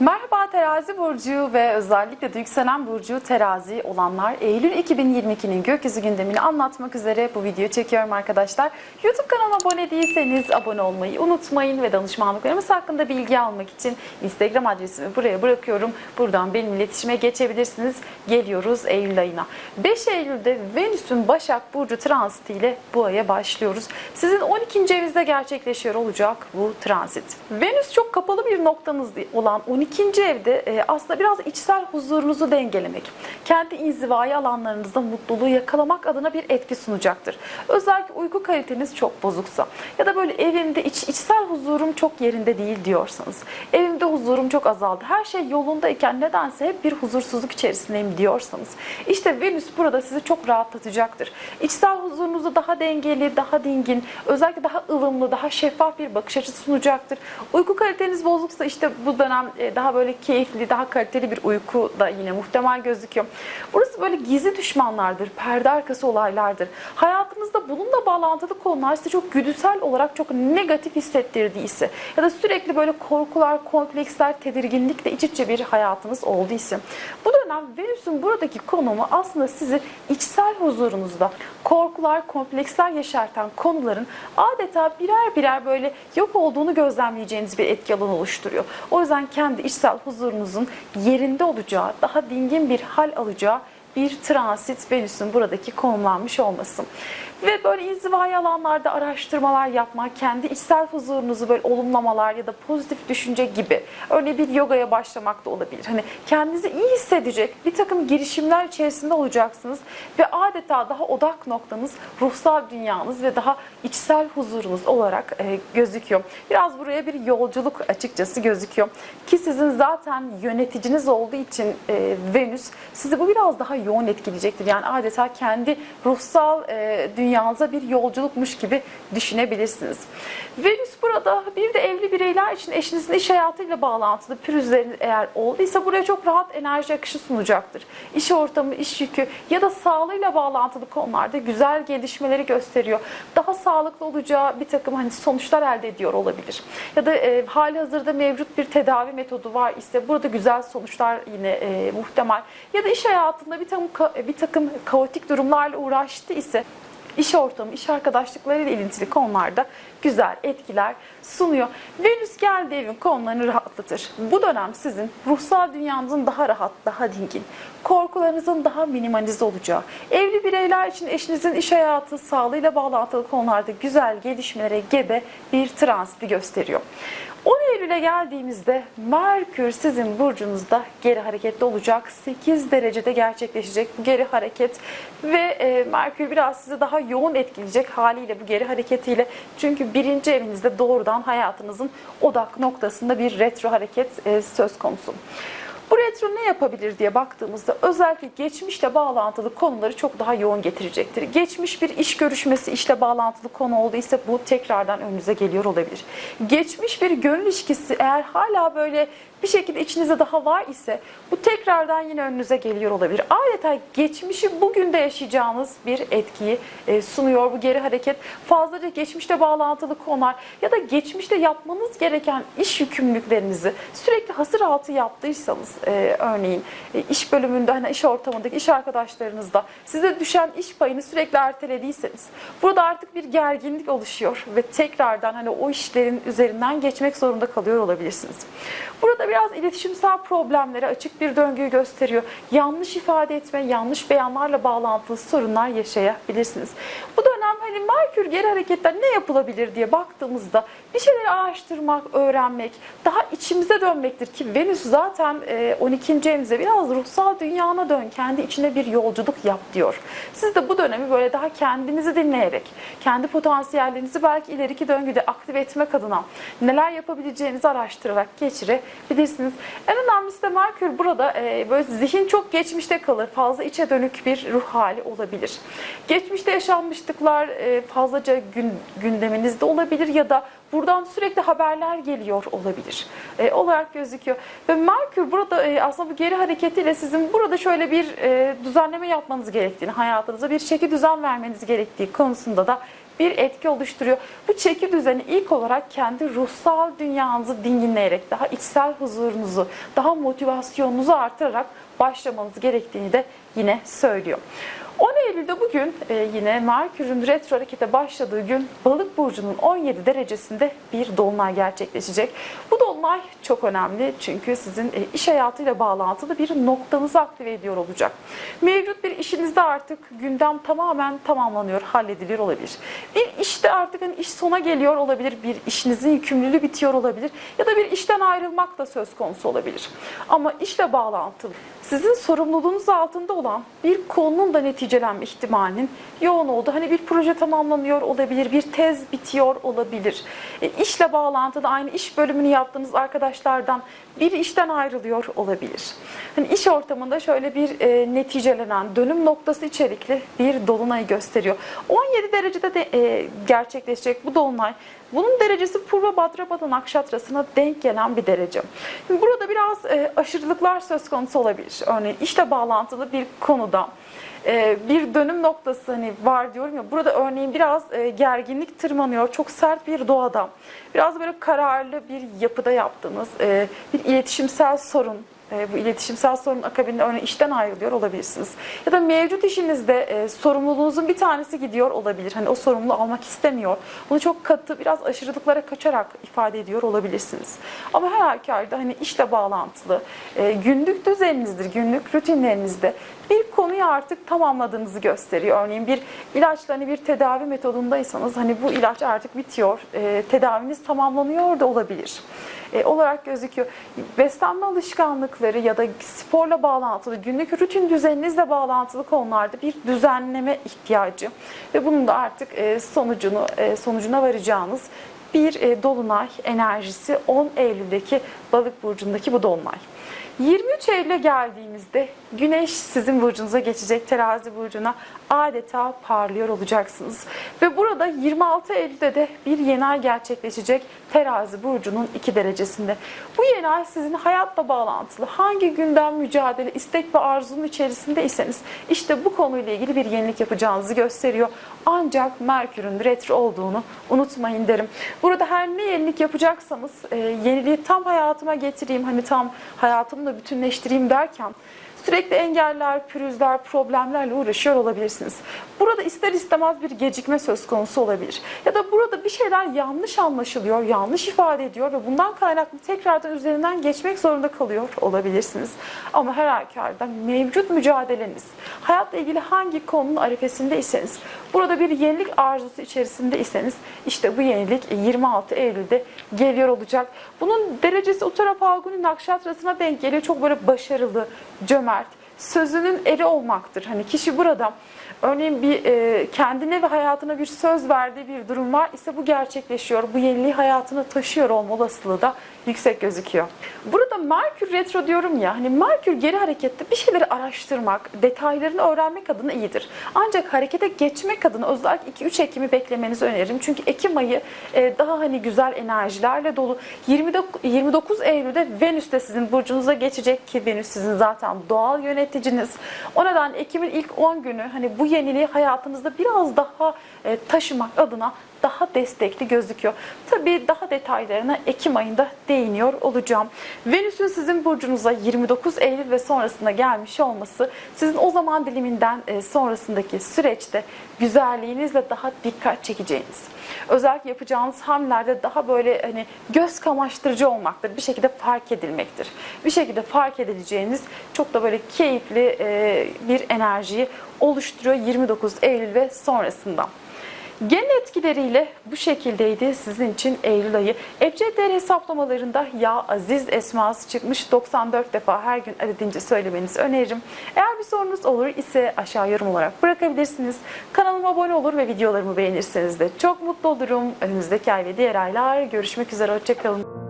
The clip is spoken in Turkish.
Merhaba terazi burcu ve özellikle de yükselen burcu terazi olanlar Eylül 2022'nin gökyüzü gündemini anlatmak üzere bu videoyu çekiyorum arkadaşlar. YouTube kanalıma abone değilseniz abone olmayı unutmayın ve danışmanlıklarımız hakkında bilgi almak için Instagram adresimi buraya bırakıyorum. Buradan benimle iletişime geçebilirsiniz. Geliyoruz Eylül ayına. 5 Eylül'de Venüs'ün Başak Burcu transiti ile bu aya başlıyoruz. Sizin 12. evinizde gerçekleşiyor olacak bu transit. Venüs çok kapalı bir noktanız olan 12. evde e, aslında biraz içsel huzurunuzu dengelemek, kendi inzivai alanlarınızda mutluluğu yakalamak adına bir etki sunacaktır. Özellikle uyku kaliteniz çok bozuksa ya da böyle evimde iç, içsel huzurum çok yerinde değil diyorsanız, evimde huzurum çok azaldı, her şey yolundayken nedense hep bir huzursuzluk içerisindeyim diyorsanız, işte Venüs burada sizi çok rahatlatacaktır. İçsel huzurunuzu daha dengeli, daha dingin, özellikle daha ılımlı, daha şeffaf bir bakış açısı sunacaktır. Uyku kaliteniz bozuksa işte bu dönem daha böyle keyifli, daha kaliteli bir uyku da yine muhtemel gözüküyor. Burası böyle gizli düşmanlardır, perde arkası olaylardır. Hayatınızda bununla bağlantılı konular size çok güdüsel olarak çok negatif hissettirdiyse ya da sürekli böyle korkular, kompleksler, tedirginlikle iç içe bir hayatınız olduysa bu dönem Venüs'ün buradaki konumu aslında sizi içsel huzurunuzda korkular, kompleksler yaşartan konuların adeta birer birer böyle yok olduğunu gözlemleyeceğiniz bir etki alanı oluşturuyor. O yüzden kendi içsel huzurunuzun yerinde olacağı, daha dingin bir hal alacağı bir transit Venüs'ün buradaki konumlanmış olması. Ve böyle inzivai alanlarda araştırmalar yapmak, kendi içsel huzurunuzu böyle olumlamalar ya da pozitif düşünce gibi. Örneğin bir yogaya başlamak da olabilir. Hani kendinizi iyi hissedecek bir takım girişimler içerisinde olacaksınız ve adeta daha odak noktanız ruhsal dünyanız ve daha içsel huzurunuz olarak e, gözüküyor. Biraz buraya bir yolculuk açıkçası gözüküyor. Ki sizin zaten yöneticiniz olduğu için e, Venüs sizi bu biraz daha yoğun etkileyecektir. Yani adeta kendi ruhsal e, dünyanıza bir yolculukmuş gibi düşünebilirsiniz. Venüs burada bir de evli bireyler için eşinizin iş hayatıyla bağlantılı pürüzleriniz eğer olduysa buraya çok rahat enerji akışı sunacaktır. İş ortamı, iş yükü ya da sağlığıyla bağlantılı konularda güzel gelişmeleri gösteriyor. Daha sağlıklı olacağı bir takım hani sonuçlar elde ediyor olabilir. Ya da e, hali hazırda mevcut bir tedavi metodu var ise burada güzel sonuçlar yine e, muhtemel. Ya da iş hayatında bir takım ka- bir takım kaotik durumlarla uğraştı ise iş ortamı, iş arkadaşlıkları ile ilintili konularda güzel etkiler sunuyor. Venüs geldi evin konularını rahatlatır. Bu dönem sizin ruhsal dünyanızın daha rahat, daha dingin, korkularınızın daha minimalize olacağı, evli bireyler için eşinizin iş hayatı, sağlığıyla bağlantılı konularda güzel gelişmelere gebe bir transiti gösteriyor. 10 Eylül'e geldiğimizde Merkür sizin burcunuzda geri hareketli olacak. 8 derecede gerçekleşecek bu geri hareket ve e, Merkür biraz sizi daha yoğun etkileyecek haliyle bu geri hareketiyle. Çünkü birinci evinizde doğrudan hayatınızın odak noktasında bir retro hareket e, söz konusu. Bu retro ne yapabilir diye baktığımızda özellikle geçmişle bağlantılı konuları çok daha yoğun getirecektir. Geçmiş bir iş görüşmesi işle bağlantılı konu olduysa bu tekrardan önünüze geliyor olabilir. Geçmiş bir gönül ilişkisi eğer hala böyle bir şekilde içinizde daha var ise bu tekrardan yine önünüze geliyor olabilir. Adeta geçmişi bugün de yaşayacağınız bir etkiyi e, sunuyor bu geri hareket. Fazlaca geçmişle bağlantılı konular ya da geçmişte yapmanız gereken iş yükümlülüklerinizi sürekli hasır altı yaptıysanız e, örneğin e, iş bölümünde hani iş ortamındaki iş arkadaşlarınızda size düşen iş payını sürekli ertelediyseniz burada artık bir gerginlik oluşuyor ve tekrardan hani o işlerin üzerinden geçmek zorunda kalıyor olabilirsiniz. Burada biraz iletişimsel problemlere açık bir döngüyü gösteriyor. Yanlış ifade etme, yanlış beyanlarla bağlantılı sorunlar yaşayabilirsiniz. Bu dönem hani Merkür geri hareketler ne yapılabilir diye baktığımızda bir şeyleri araştırmak, öğrenmek, daha içimize dönmektir ki Venüs zaten e, 12. evimize biraz ruhsal dünyana dön, kendi içine bir yolculuk yap diyor. Siz de bu dönemi böyle daha kendinizi dinleyerek, kendi potansiyellerinizi belki ileriki döngüde aktive etmek adına neler yapabileceğinizi araştırarak geçirebilirsiniz. En önemlisi de Merkür burada e, böyle zihin çok geçmişte kalır. Fazla içe dönük bir ruh hali olabilir. Geçmişte yaşanmışlıklar e, fazlaca gün, gündeminizde olabilir ya da buradan sürekli haberler geliyor olabilir e, olarak gözüküyor. Ve Merkür burada e, aslında bu geri hareketiyle sizin burada şöyle bir e, düzenleme yapmanız gerektiğini, hayatınıza bir şekil düzen vermeniz gerektiği konusunda da bir etki oluşturuyor. Bu çeki düzeni ilk olarak kendi ruhsal dünyanızı dinginleyerek, daha içsel huzurunuzu, daha motivasyonunuzu artırarak başlamanız gerektiğini de yine söylüyor. 10 Eylül'de bugün e, yine Merkür'ün retro harekete başladığı gün Balık burcunun 17 derecesinde bir dolunay gerçekleşecek. Bu dolunay çok önemli çünkü sizin e, iş hayatıyla bağlantılı bir noktanızı aktive ediyor olacak. Mevcut bir işinizde artık gündem tamamen tamamlanıyor, hallediliyor olabilir. Bir işte artık hani iş sona geliyor olabilir, bir işinizin yükümlülüğü bitiyor olabilir ya da bir işten ayrılmak da söz konusu olabilir. Ama işle bağlantılı sizin sorumluluğunuz altında olan bir konunun da neticelenme ihtimalinin yoğun olduğu. Hani bir proje tamamlanıyor olabilir, bir tez bitiyor olabilir. E, işle bağlantılı aynı iş bölümünü yaptığınız arkadaşlardan bir işten ayrılıyor olabilir. Hani iş ortamında şöyle bir e, neticelenen dönüm noktası içerikli bir dolunay gösteriyor. 17 derecede de e, gerçekleşecek bu dolunay. Bunun derecesi Purva Badrapada Nakşatrası'na denk gelen bir derece. Şimdi burada biraz e, aşırılıklar söz konusu olabilir. Örneğin işle bağlantılı bir konuda e, bir dönüm noktası hani var diyorum ya. Burada örneğin biraz e, gerginlik tırmanıyor. Çok sert bir doğada. Biraz böyle kararlı bir yapıda yaptığınız e, bir iletişimsel sorun bu iletişimsel sorun akabinde örneğin işten ayrılıyor olabilirsiniz. Ya da mevcut işinizde e, sorumluluğunuzun bir tanesi gidiyor olabilir. Hani o sorumluluğu almak istemiyor. Bunu çok katı, biraz aşırılıklara kaçarak ifade ediyor olabilirsiniz. Ama her halükarda hani işle bağlantılı, e, günlük düzeninizdir, günlük rutinlerinizde bir konuyu artık tamamladığınızı gösteriyor. Örneğin bir ilaçla hani bir tedavi metodundaysanız hani bu ilaç artık bitiyor, e, tedaviniz tamamlanıyor da olabilir e, olarak gözüküyor. Beslenme alışkanlıkları ya da sporla bağlantılı, günlük rutin düzeninizle bağlantılı konularda bir düzenleme ihtiyacı ve bunun da artık e, sonucunu e, sonucuna varacağınız bir e, dolunay enerjisi 10 Eylül'deki Balık burcundaki bu dolunay. 23 Eylül'e geldiğimizde Güneş sizin burcunuza geçecek terazi burcuna adeta parlıyor olacaksınız. Ve burada 26 Eylül'de de bir yeni ay gerçekleşecek terazi burcunun 2 derecesinde. Bu yeni ay sizin hayatla bağlantılı hangi gündem mücadele, istek ve arzunun içerisindeyseniz işte bu konuyla ilgili bir yenilik yapacağınızı gösteriyor. Ancak Merkür'ün retro olduğunu unutmayın derim. Burada her ne yenilik yapacaksanız e, yeniliği tam hayatıma getireyim, hani tam hayatımla bütünleştireyim derken sürekli engeller, pürüzler, problemlerle uğraşıyor olabilirsiniz. Burada ister istemez bir gecikme söz konusu olabilir. Ya da burada bir şeyler yanlış anlaşılıyor, yanlış ifade ediyor ve bundan kaynaklı tekrardan üzerinden geçmek zorunda kalıyor olabilirsiniz. Ama her halükarda mevcut mücadeleniz, hayatla ilgili hangi konunun arifesindeyseniz, burada bir yenilik arzusu içerisindeyseniz işte bu yenilik 26 Eylül'de geliyor olacak. Bunun derecesi Uttara Falguni Nakşatrası'na denk geliyor. Çok böyle başarılı, cömert, sözünün eri olmaktır. Hani kişi burada örneğin bir e, kendine ve hayatına bir söz verdiği bir durum var ise bu gerçekleşiyor. Bu yeniliği hayatına taşıyor olma olasılığı da yüksek gözüküyor. Burada Merkür retro diyorum ya hani Merkür geri harekette bir şeyleri araştırmak, detaylarını öğrenmek adına iyidir. Ancak harekete geçmek adına özellikle 2-3 Ekim'i beklemenizi öneririm. Çünkü Ekim ayı e, daha hani güzel enerjilerle dolu. 29 Eylül'de Venüs de sizin burcunuza geçecek ki Venüs sizin zaten doğal yöneticiniz. O nedenle Ekim'in ilk 10 günü hani bu yeniliği hayatınızda biraz daha e, taşımak adına daha destekli gözüküyor. Tabii daha detaylarına Ekim ayında değiniyor olacağım. Venüs'ün sizin burcunuza 29 Eylül ve sonrasında gelmiş olması sizin o zaman diliminden e, sonrasındaki süreçte güzelliğinizle daha dikkat çekeceğiniz. Özellikle yapacağınız hamlelerde daha böyle hani göz kamaştırıcı olmaktır. Bir şekilde fark edilmektir. Bir şekilde fark edileceğiniz çok da böyle keyifli e, bir enerjiyi oluşturuyor 29 Eylül ve sonrasında. Gen etkileriyle bu şekildeydi sizin için Eylül ayı. Ebced hesaplamalarında ya aziz esması çıkmış 94 defa her gün adedince söylemenizi öneririm. Eğer bir sorunuz olur ise aşağı yorum olarak bırakabilirsiniz. Kanalıma abone olur ve videolarımı beğenirseniz de çok mutlu olurum. Önümüzdeki ay ve diğer aylar görüşmek üzere. Hoşçakalın.